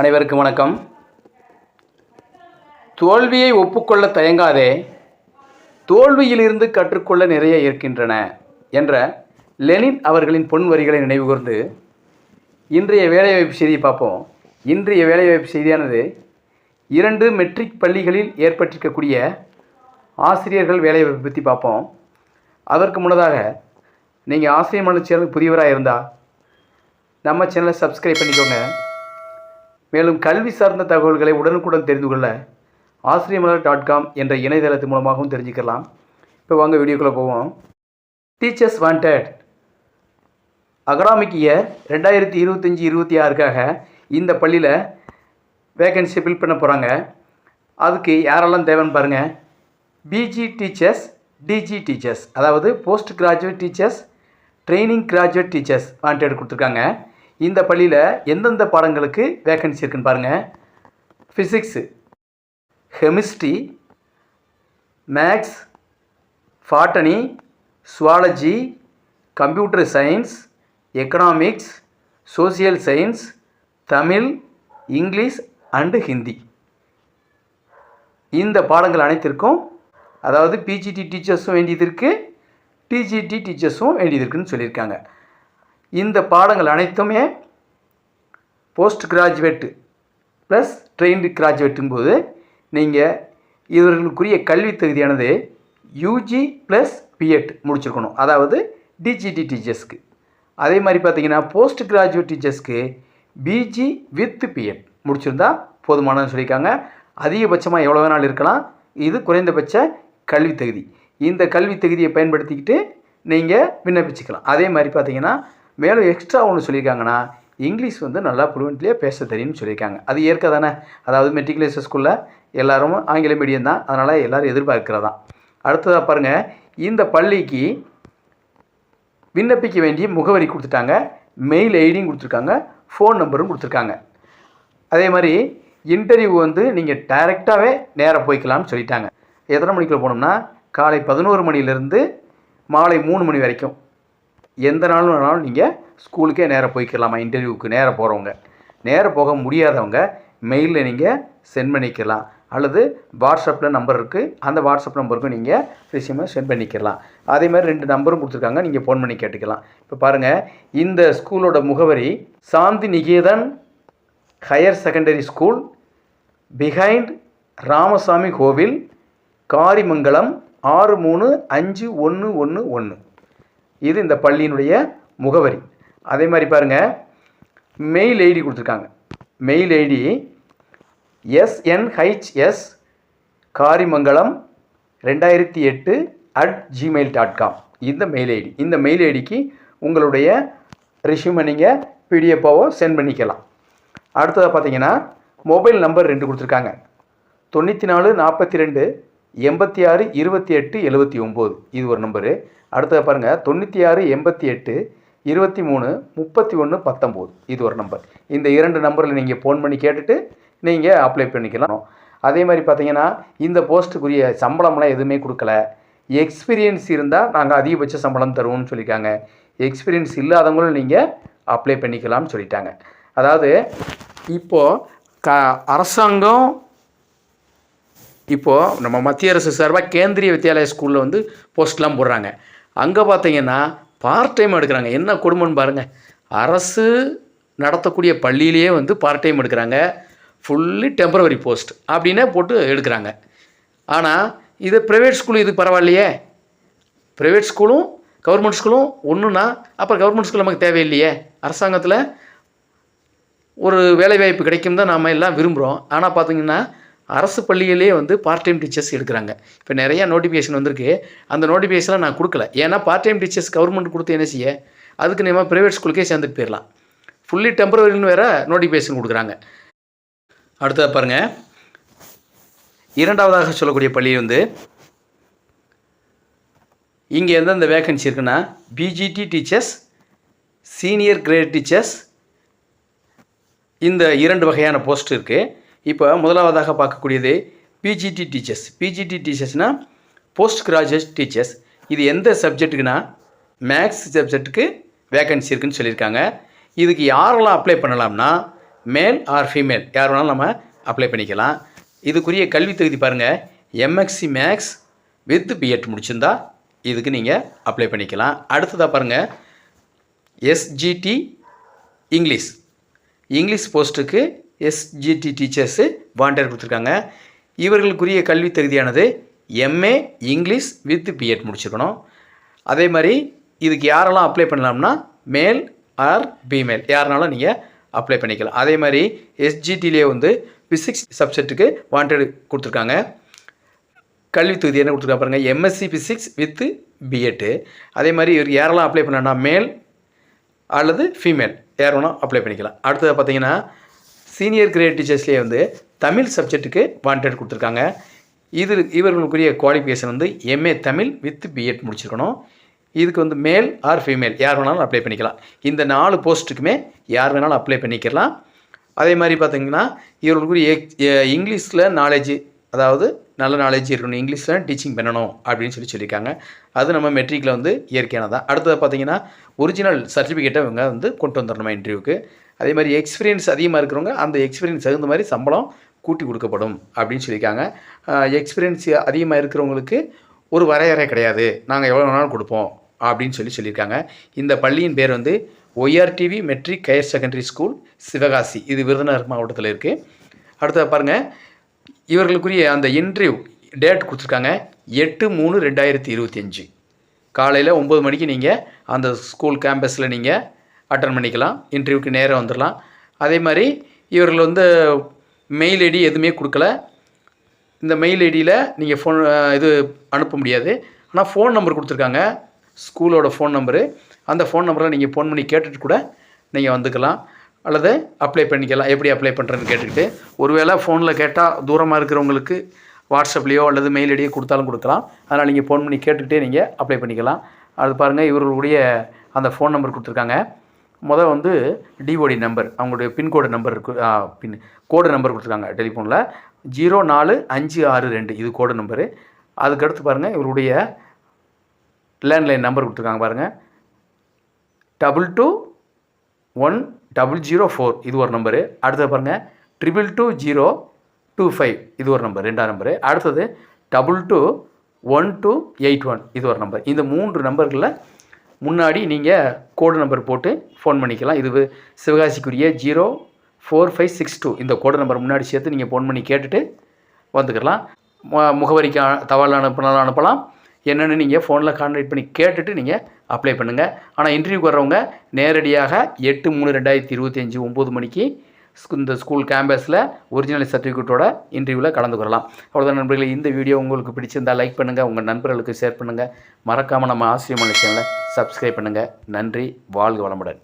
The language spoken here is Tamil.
அனைவருக்கும் வணக்கம். தோல்வியை ஒப்புக்கொள்ள தயங்காதே தோல்வியிலிருந்து கற்றுக்கொள்ள நிறைய இருக்கின்றன என்ற லெனின் அவர்களின் பொன் வரிகளை நினைவுகூர்ந்து இன்றைய வேலைவாய்ப்பு செய்தியை பார்ப்போம். இன்றைய வேலைவாய்ப்பு செய்தியானது இரண்டு மெட்ரிக் பள்ளிகளில் ஏற்பட்டிருக்கக்கூடிய ஆசிரியர்கள் வேலைவாய்ப்பு பற்றி பார்ப்போம். அதற்கு முன்னதாக நீங்கள் ஆசிரியர் மன்ற சேனல் புதியவராக இருந்தால் நம்ம சேனலை சப்ஸ்கிரைப் பண்ணிக்கோங்க. மேலும் கல்வி சார்ந்த தகவல்களை உடனுக்குடன் தெரிந்து கொள்ள ஆசிரியமலர் டாட் காம் என்ற இணையதளத்தின் மூலமாகவும் தெரிஞ்சுக்கலாம். இப்போ வாங்க வீடியோக்குள்ளே போவோம். டீச்சர்ஸ் வாண்டட் அகடாமிக் இயர் ரெண்டாயிரத்தி இருபத்தஞ்சி இருபத்தி ஆறுக்காக இந்த பள்ளியில் வேகன்சி ஃபில் பண்ண போகிறாங்க அதுக்கு யாரெல்லாம் தேவைன்னு பாருங்கள் P G teachers T G teachers அதாவது post graduate teachers training graduate teachers wanted கொடுத்துருக்காங்க. இந்த பள்ளியில் எந்தெந்த பாடங்களுக்கு வேகன்சி இருக்குன்னு பாருங்கள் physics chemistry maths botany zoology computer science economics social science Tamil English and Hindi இந்த பாடங்கள் அனைத்திற்கும் அதாவது பிஜிடி டீச்சர்ஸும் வேண்டியது இருக்குது டிஜிடி டீச்சர்ஸும் வேண்டியது இருக்குதுன்னு சொல்லியிருக்காங்க. இந்த பாடங்கள் அனைத்துமே போஸ்ட் கிராஜுவேட்டு ப்ளஸ் ட்ரெயின்டு கிராஜுவேட்டுங்கும் போது நீங்கள் இவர்களுக்குரிய கல்வி தகுதியானது யூஜி ப்ளஸ் பிஎட் முடிச்சிருக்கணும். அதாவது டிஜிடி டீச்சர்ஸ்க்கு அதே மாதிரி பார்த்தீங்கன்னா post graduate டீச்சர்ஸ்க்கு P G with B Ed முடிச்சிருந்தா போதுமானதுன்னு சொல்லியிருக்காங்க. அதிகபட்சமாக எவ்வளோ வேணாலும் இருக்கலாம். இது குறைந்தபட்ச கல்வி தகுதி. இந்த கல்வி தகுதியை பயன்படுத்திக்கிட்டு நீங்கள் விண்ணப்பிச்சுக்கலாம். அதே மாதிரி பார்த்தீங்கன்னா மேலும் எக்ஸ்ட்ரா ஒன்று சொல்லியிருக்காங்கன்னா இங்கிலீஷ் வந்து நல்லா ஃப்ளூவெண்ட்லியாக பேச தெரியும்னு சொல்லியிருக்காங்க. அது இயற்கை தானே? அதாவது மெட்ரிகுலேஷன் ஸ்கூலில் எல்லாரும் ஆங்கில மீடியம் தான். அதனால் எல்லோரும் எதிர்பார்க்கிறதான். அடுத்ததாக பாருங்கள் இந்த பள்ளிக்கு விண்ணப்பிக்க வேண்டிய முகவரி கொடுத்துட்டாங்க. மெயில் ஐடியும் கொடுத்துருக்காங்க. ஃபோன் நம்பரும் கொடுத்துருக்காங்க. அதே மாதிரி இன்டர்வியூ வந்து நீங்கள் டைரெக்டாகவே நேராக போய்க்கலாம்னு சொல்லிட்டாங்க. எத்தனை மணிக்குள்ளே போனோம்னா காலை பதினோரு மணிலேருந்து மாலை மூணு மணி வரைக்கும். எந்த நாளும் வேணாலும் நீங்கள் ஸ்கூலுக்கே நேராக போய்க்கலாமா? இன்டர்வியூவுக்கு நேராக போகிறவங்க நேராக போக முடியாதவங்க மெயிலில் நீங்கள் சென்ட் பண்ணிக்கலாம். அல்லது வாட்ஸ்அப்பில் நம்பர் இருக்குது அந்த வாட்ஸ்அப் நம்பருக்கும் நீங்கள் ரிசியூமை சென்ட் பண்ணிக்கலாம். அதே மாதிரி ரெண்டு நம்பரும் கொடுத்துருக்காங்க. நீங்கள் ஃபோன் பண்ணி கேட்டுக்கலாம். இப்போ பாருங்கள் இந்த ஸ்கூலோட முகவரி Shanti Niketan higher secondary school behind Ramasamy கோவில் காரிமங்கலம் ஆறு மூணு அஞ்சு ஒன்று ஒன்று ஒன்று இது இந்த பள்ளியினுடைய முகவரி. அதே மாதிரி பாருங்கள் மெயில் ஐடி கொடுத்துருக்காங்க. மெயில் ஐடி எஸ்என்ஹெச்எஸ் காரிமங்கலம் ரெண்டாயிரத்தி எட்டு அட் ஜிமெயில் டாட் காம் இந்த மெயில் ஐடி இந்த மெயில் ஐடிக்கு உங்களுடைய ரெஷ்யூமை நீங்கள் பிடிஎஃபாவோ சென்ட் பண்ணிக்கலாம். அடுத்ததாக பார்த்தீங்கன்னா மொபைல் நம்பர் ரெண்டு கொடுத்துருக்காங்க. தொண்ணூற்றி நாலு நாற்பத்தி ரெண்டு எண்பத்தி ஆறு இருபத்தி எட்டு எழுபத்தி ஒம்பது. இது ஒரு நம்பரு அடுத்தது பாருங்கள் தொண்ணூற்றி ஆறு எண்பத்தி எட்டு இருபத்தி மூணு முப்பத்தி ஒன்று பத்தொம்போது. இது ஒரு நம்பர் இந்த இரண்டு நம்பரில் நீங்கள் ஃபோன் பண்ணி கேட்டுட்டு நீங்கள் அப்ளை பண்ணிக்கலாம். அதே மாதிரி பார்த்தீங்கன்னா இந்த போஸ்ட்டுக்குரிய சம்பளம்லாம் எதுவுமே கொடுக்கல. எக்ஸ்பீரியன்ஸ் இருந்தால் நாங்கள் அதிகபட்ச சம்பளம் தருவோம்னு சொல்லியிருக்காங்க. எக்ஸ்பீரியன்ஸ் இல்லாதவங்களும் நீங்கள் அப்ளை பண்ணிக்கலாம்னு சொல்லிட்டாங்க. அதாவது இப்போது க அரசாங்கம் இப்போது நம்ம மத்திய அரசு சார்பாக கேந்திரிய வித்யாலயா ஸ்கூலில் வந்து போஸ்ட்லாம் போடுறாங்க. அங்கே பார்த்தீங்கன்னா பார்ட் டைம் எடுக்கிறாங்க. என்ன குடும்பம்னு பாருங்கள் அரசு நடத்தக்கூடிய பள்ளியிலேயே வந்து பார்ட் டைம் எடுக்கிறாங்க. ஃபுல்லி டெம்பரவரி போஸ்ட் அப்படின்னே போட்டு எடுக்கிறாங்க. ஆனால் இது ப்ரைவேட் ஸ்கூல் இது பரவாயில்லையே. ப்ரைவேட் ஸ்கூலும் கவர்மெண்ட் ஸ்கூலும் ஒன்றுனா அப்புறம் கவர்மெண்ட் ஸ்கூல் நமக்கு தேவையில்லையே. அரசாங்கத்தில் ஒரு வேலைவாய்ப்பு கிடைக்கும் தான் நாம் எல்லாம் விரும்புகிறோம் ஆனால் பார்த்தீங்கன்னா அரசு பள்ளியிலே வந்து பார்ட் டைம் டீச்சர்ஸ் எடுக்கிறாங்க. இப்போ நிறையா நோட்டிஃபிகேஷன் வந்திருக்கு. அந்த நோட்டிஃபிகேஷன்லாம் நான் கொடுக்கல. ஏன்னா பார்ட் டைம் டீச்சர்ஸ் கவர்மெண்ட் கொடுத்து என்ன செய்ய? அதுக்கு நம்ம ப்ரைவேட் ஸ்கூலுக்கே சேர்ந்துட்டு போயிடலாம் ஃபுல்லி டெம்பரவரின்னு வேறு நோட்டிஃபிகேஷன் கொடுக்குறாங்க. அடுத்ததாக பாருங்கள் இரண்டாவதாக சொல்லக்கூடிய பள்ளி வந்து இங்கே எந்தெந்த வேகன்சி இருக்குன்னா PGT teachers senior grade teachers இந்த இரண்டு வகையான போஸ்ட் இருக்குது இப்போ முதலாவதாக பார்க்கக்கூடியது பிஜிடி டீச்சர்ஸ் பிஜிடி டீச்சர்ஸ்னால் போஸ்ட் கிராஜுவேட் டீச்சர்ஸ் இது எந்த சப்ஜெக்ட்டுக்குன்னா மேக்ஸ் சப்ஜெக்ட்டுக்கு வேகன்சி இருக்குன்னு சொல்லியிருக்காங்க. இதுக்கு யாரெல்லாம் அப்ளை பண்ணலாம்னா மேல் ஆர் ஃபீமேல் யார் வேணாலும் நம்ம அப்ளை பண்ணிக்கலாம். இதுக்குரிய கல்வி தகுதி பாருங்கள் எம்எக்சி மேக்ஸ் வித் பிஎட் முடிச்சிருந்தா இதுக்கு நீங்கள் அப்ளை பண்ணிக்கலாம். அடுத்ததாக பாருங்கள் எஸ்ஜிடி இங்கிலீஷ் இங்கிலீஷ் போஸ்ட்டுக்கு எஸ்ஜிடி டீச்சர்ஸு வாண்டர் கொடுத்துருக்காங்க. இவர்களுக்குரிய கல்வி தகுதியானது எம்ஏ இங்கிலீஷ் வித் பிஎட் முடிச்சிருக்கணும். அதே மாதிரி இதுக்கு யாரெல்லாம் அப்ளை பண்ணலாம்னா மேல் ஆர் ஃபீமேல் யாருனாலும் நீங்கள் அப்ளை பண்ணிக்கலாம். அதே மாதிரி எஸ்ஜிடிலே வந்து ஃபிசிக்ஸ் சப்ஜெக்ட்டுக்கு வாண்டட் கொடுத்துருக்காங்க. கல்வி தொகுதி என்ன கொடுத்துருக்கா பாருங்கள் எம்எஸ்சி ஃபிசிக்ஸ் வித்து பிஎட்டு அதே மாதிரி இவர் யாரெல்லாம் அப்ளை பண்ணலாம்னா மேல் அல்லது ஃபீமேல் யார் வேணால் அப்ளை பண்ணிக்கலாம். அடுத்தது பார்த்தீங்கன்னா சீனியர் கிரேட் டீச்சர்ஸ்லேயே வந்து தமிழ் சப்ஜெக்ட்டுக்கு வாண்டட் கொடுத்துருக்காங்க. இது இவர்களுக்குரிய குவாலிஃபிகேஷன் வந்து எம்ஏ தமிழ் வித் பிஎட் முடிச்சிருக்கணும். இதுக்கு வந்து மேல் ஆர் ஃபீமேல் யார் வேணாலும் அப்ளை பண்ணிக்கலாம். இந்த நாலு போஸ்ட்டுக்குமே யார் வேணாலும் அப்ளை பண்ணிக்கலாம். அதே மாதிரி பார்த்திங்கன்னா இவர்களுக்குரிய இங்கிலீஷில் நாலேஜ் அதாவது நல்ல நாலேஜ் இருக்கணும். இங்கிலீஷில் டீச்சிங் பண்ணணும் அப்படின்னு சொல்லி சொல்லியிருக்காங்க. அது நம்ம மெட்ரிக்கில் வந்து இயற்கையானதான் அடுத்தது பார்த்தீங்கன்னா ஒரிஜினல் சர்டிஃபிகேட்டை இவங்க வந்து கொண்டு வந்துடணுமா இன்டர்வியூக்கு அதே மாதிரி எக்ஸ்பீரியன்ஸ் அதிகமாக இருக்கிறவங்க அந்த எக்ஸ்பீரியன்ஸ் தகுந்த மாதிரி சம்பளம் கூட்டி கொடுக்கப்படும் அப்படின்னு சொல்லியிருக்காங்க. எக்ஸ்பீரியன்ஸ் அதிகமாக இருக்கிறவங்களுக்கு ஒரு வரையறை கிடையாது. நாங்கள் எவ்வளோ வேணாலும் கொடுப்போம் அப்படின்னு சொல்லி சொல்லியிருக்காங்க. இந்த பள்ளியின் பேர் வந்து YRTV matric higher secondary school Sivakasi. இது விருதுநகர் மாவட்டத்தில் இருக்குது அடுத்தது பாருங்கள் இவர்களுக்குரிய அந்த இன்டர்வியூ டேட் கொடுத்துருக்காங்க. எட்டு மூணு ரெண்டாயிரத்தி இருபத்தி அஞ்சு. காலையில் ஒம்பது மணிக்கு நீங்கள் அந்த ஸ்கூல் கேம்பஸில் நீங்கள் அட்டன் பண்ணிக்கலாம் இன்டர்வியூக்கு நேராக வந்துடலாம் அதே மாதிரி இவர்கள் வந்து மெயில் ஐடி எதுவுமே கொடுக்கல. இந்த மெயில் ஐடியில் நீங்கள் ஃபோன் இது அனுப்ப முடியாது. ஆனால் ஃபோன் நம்பர் கொடுத்துருக்காங்க. ஸ்கூலோட ஃபோன் நம்பரு அந்த ஃபோன் நம்பரில் நீங்கள் ஃபோன் பண்ணி கேட்டுட்டு கூட நீங்கள் வந்துக்கலாம். அல்லது அப்ளை பண்ணிக்கலாம். எப்படி அப்ளை பண்ணுறேன்னு கேட்டுக்கிட்டு. ஒருவேளை ஃபோனில் கேட்டால் தூரமாக இருக்கிறவங்களுக்கு வாட்ஸ்அப்லேயோ அல்லது மெயில் ஐடியோ கொடுத்தாலும் கொடுக்கலாம். அதனால் நீங்கள் ஃபோன் பண்ணி கேட்டுக்கிட்டே நீங்கள் அப்ளை பண்ணிக்கலாம். அது பாருங்கள் இவர்களுடைய அந்த ஃபோன் நம்பர் கொடுத்துருக்காங்க. முதல் வந்து டிஓடி நம்பர் அவங்களுடைய பின்கோடு நம்பர் இருக்கு பின் கோடு நம்பர் கொடுத்துருக்காங்க டெலிஃபோனில் ஜீரோ நாலு அஞ்சு ஆறு ரெண்டு இது கோடு நம்பரு அதுக்கடுத்து பாருங்கள் இவருடைய லேண்ட்லைன் நம்பர் கொடுத்துருக்காங்க பாருங்கள் double two one double zero four இது ஒரு நம்பரு அடுத்தது பாருங்கள் triple two zero two five இது ஒரு நம்பர் ரெண்டாம் நம்பரு அடுத்தது double two one two eight one இது ஒரு நம்பர் இந்த மூன்று நம்பர்களில் முன்னாடி நீங்கள் கோடு நம்பர் போட்டு ஃபோன் பண்ணிக்கலாம். இது சிவகாசிக்குரிய zero four five six two இந்த கோடு நம்பர் முன்னாடி சேர்த்து நீங்கள் ஃபோன் பண்ணி கேட்டுட்டு வந்துக்கலாம். மு- முகவரிக்கு தவால் அனுப்பினாலும் அனுப்பலாம். என்னென்னு நீங்கள் ஃபோனில் கான்டாக்ட் பண்ணி கேட்டுட்டு நீங்கள் அப்ளை பண்ணுங்கள் ஆனால் இன்டர்வியூக்கு வர்றவங்க நேரடியாக எட்டு மூணு ரெண்டாயிரத்தி இருபத்தஞ்சி ஒம்பது மணிக்கு இந்த ஸ்கூல் கேம்பஸில் ஒரிஜினல் சர்டிஃபிகேட்டோட இன்டர்வியூவில் கலந்து கொள்ளலாம். அவ்வளோதான் நண்பர்களே இந்த வீடியோ உங்களுக்கு பிடிச்சிருந்தால் லைக் பண்ணுங்கள் உங்கள் நண்பர்களுக்கு ஷேர் பண்ணுங்கள் மறக்காமல் நம்ம ஆசிரியமான சேனலை சப்ஸ்கிரைப் பண்ணுங்கள் நன்றி வாழ்க வளமுடன்.